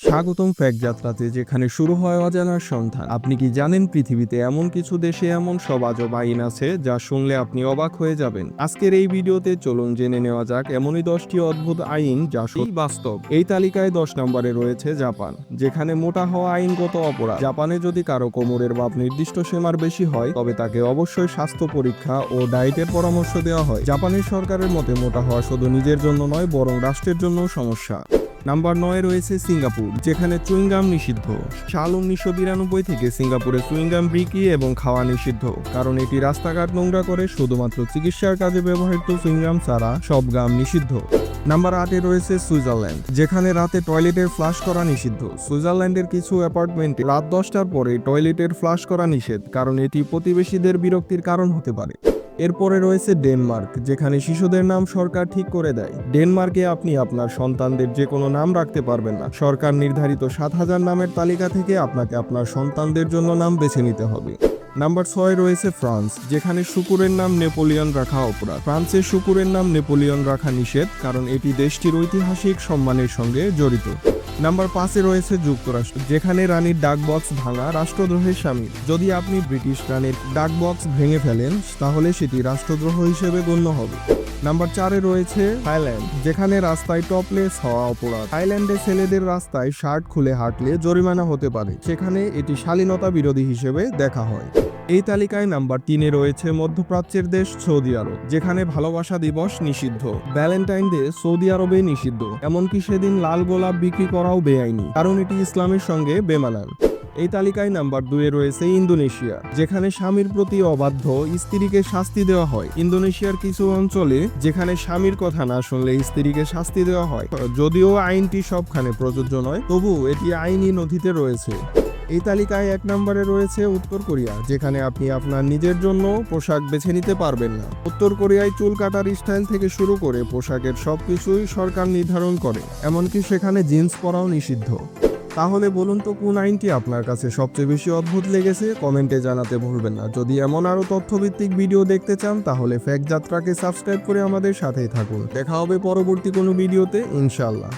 স্বাগতম ফ্যাক যাত্রাতে যেখানে শুরু হয় অজানার সন্ধান। আপনি কি জানেন পৃথিবীতে এমন কিছু দেশে এমন সব আজব আইন আছে যা শুনলে আপনি অবাক হয়ে যাবেন? আজকের এই ভিডিওতে চলুন জেনে নেওয়া যাক এমনই দশটি অদ্ভুত আইন যা সত্যি। বাস্তব। এই তালিকায় দশ নম্বরে রয়েছে জাপান যেখানে মোটা হওয়া আইনগত অপরাধ। জাপানে যদি কারও কোমরের মাপ নির্দিষ্ট সীমার বেশি হয় তবে তাকে অবশ্যই স্বাস্থ্য পরীক্ষা ও ডায়েটের পরামর্শ দেওয়া হয়। জাপানের সরকারের মতে মোটা হওয়া শুধু নিজের জন্য নয় বরং রাষ্ট্রের জন্য সমস্যা। নাম্বার নয় রয়েছে সিঙ্গাপুর, যেখানে চুইংগাম নিষিদ্ধ। সাল উনিশশো বিরানব্বই থেকে সিঙ্গাপুরে চুইংগাম বিক্রি এবং খাওয়া নিষিদ্ধ, কারণ এটি রাস্তাঘাট নোংরা করে শুধুমাত্র চিকিৎসার কাজে ব্যবহৃত চুইংগাম ছাড়া সব গাম নিষিদ্ধ। নাম্বার আটে রয়েছে সুইজারল্যান্ড, যেখানে রাতে টয়লেটের ফ্লাশ করা নিষিদ্ধ। সুইজারল্যান্ডের কিছু অ্যাপার্টমেন্টে রাত দশটার পরে টয়লেটের ফ্লাশ করা নিষেধ, কারণ এটি প্রতিবেশীদের বিরক্তির কারণ হতে পারে। এরপরে রয়েছে ডেনমার্ক, যেখানে শিশুদের নাম সরকার ঠিক করে দেয়। ডেনমার্কে আপনি আপনার সন্তানদের যে কোনো নাম রাখতে পারবেন না। সরকার নির্ধারিত সাত হাজার নামের তালিকা থেকে আপনাকে আপনার সন্তানদের জন্য নাম বেছে নিতে হবে। নাম্বার ছয় রয়েছে ফ্রান্স, যেখানে শুকুরের নাম নেপোলিয়ন রাখা অপরাধ। ফ্রান্সের শুকুরের নাম নেপোলিয়ন রাখা নিষেধ, কারণ এটি দেশটির ঐতিহাসিক সম্মানের সঙ্গে জড়িত। নাম্বার পাঁচে রয়েছে যুক্তরাষ্ট্র, যেখানে রানীর ডাক বক্স ভাঙা রাষ্ট্রদ্রোহের স্বামী। যদি আপনি ব্রিটিশ রানীর ডাক বক্স ভেঙে ফেলেন, তাহলে সেটি রাষ্ট্রদ্রোহ হিসেবে গণ্য হবে। নাম্বার চারে রয়েছে থাইল্যান্ড, যেখানে রাস্তায় টপলেস হওয়া অপরাধ। থাইল্যান্ডে ছেলেদের রাস্তায় শার্ট খুলে হাঁটলে জরিমানা হতে পারে। সেখানে এটি শালীনতা বিরোধী হিসেবে দেখা হয়। এই তালিকায় নাম্বার তিনে রয়েছে মধ্যপ্রাচ্যের দেশ সৌদি আরব, যেখানে ভালোবাসা দিবস নিষিদ্ধ। ভ্যালেন্টাইন ডে সৌদি আরবে নিষিদ্ধ, এমনকি সেদিন লাল গোলাপ বিক্রি করাও বেআইনি, কারণ এটি ইসলামের সঙ্গে বেমানান। এই তালিকায় নাম্বার দুয়ে রয়েছে ইন্দোনেশিয়া, যেখানে স্বামীর প্রতি অবাধ্য স্ত্রীকে শাস্তি দেওয়া হয়। ইন্দোনেশিয়ার কিছু অঞ্চলে যেখানে স্বামীর কথা না শুনলে স্ত্রীকে শাস্তি দেওয়া হয়, যদিও আইনটি সবখানে প্রযোজ্য নয় তবু এটি আইনি নথিতে রয়েছে। এই তালিকায় এক নম্বরে রয়েছে উত্তর কোরিয়া, যেখানে আপনি আপনার নিজের জন্য পোশাক বেছে নিতে পারবেন না। উত্তর কোরিয়ায় চুল কাটার স্টাইল থেকে শুরু করে পোশাকের সব কিছুই সরকার নির্ধারণ করে, এমনকি সেখানে জিন্স পরাও নিষিদ্ধ। তাহলে বলুন তো কোন আইনটি আপনার কাছে সবচেয়ে বেশি অদ্ভুত লেগেছে? কমেন্টে জানাতে ভুলবেন না। যদি এমন আরও তথ্যভিত্তিক ভিডিও দেখতে চান, তাহলে ফ্যাক যাত্রাকে সাবস্ক্রাইব করে আমাদের সাথেই থাকুন। দেখা হবে পরবর্তী কোনো ভিডিওতে ইনশাল্লাহ